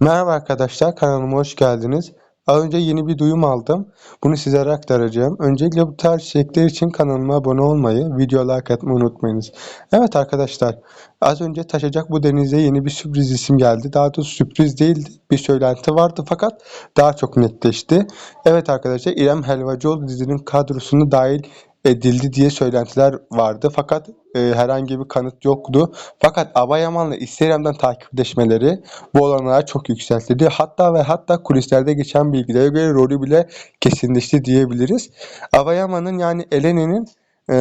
Merhaba arkadaşlar, kanalıma hoş geldiniz. Az önce yeni bir duyum aldım. Bunu sizlere aktaracağım. Öncelikle bu tarz içerikler için kanalıma abone olmayı, video like atmayı unutmayınız. Evet arkadaşlar, az önce taşacak bu denize yeni bir sürpriz isim geldi. Daha doğrusu sürpriz değildi, bir söylenti vardı fakat daha çok netleşti. Evet arkadaşlar, İrem Helvacıoğlu dizinin kadrosunu dahil edildi diye söylentiler vardı. Fakat e, herhangi bir kanıt yoktu. Fakat Aba Yaman'la Instagram'dan takipleşmeleri bu olanlara çok yükseltildi. Hatta ve hatta kulislerde geçen bilgilere göre rolü bile kesinleşti diyebiliriz. Aba Yaman'ın yani Elene'nin e,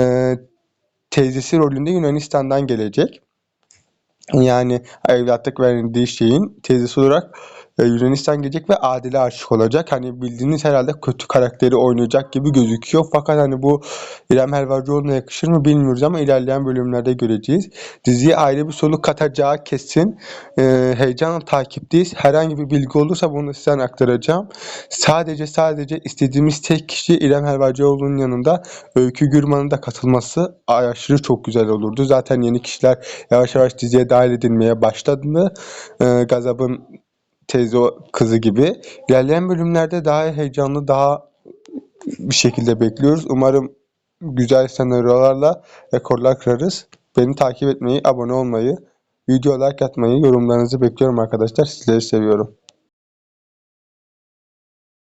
teyzesi rolünde Yunanistan'dan gelecek. Yani evlatlık verildiği şeyin teyzesi olarak Yunanistan gelecek ve Adil'e aşık olacak. Hani bildiğiniz herhalde kötü karakteri oynayacak gibi gözüküyor. Fakat hani bu İrem Helvacıoğlu'na yakışır mı bilmiyoruz ama ilerleyen bölümlerde göreceğiz. Diziye ayrı bir soluk katacağı kesin. E, heyecanla takipteyiz. Herhangi bir bilgi olursa bunu size aktaracağım. Sadece sadece istediğimiz tek kişi İrem Helvacıoğlu'nun yanında Öykü Gürman'ın da katılması aşırı çok güzel olurdu. Zaten yeni kişiler yavaş yavaş diziye dahil edilmeye başladı. E, Gazap'ın teyze kızı gibi. İlerleyen bölümlerde daha heyecanlı, daha bir şekilde bekliyoruz. Umarım güzel senaryolarla rekorlar kırarız. Beni takip etmeyi, abone olmayı, video like atmayı, yorumlarınızı bekliyorum arkadaşlar. Sizleri seviyorum.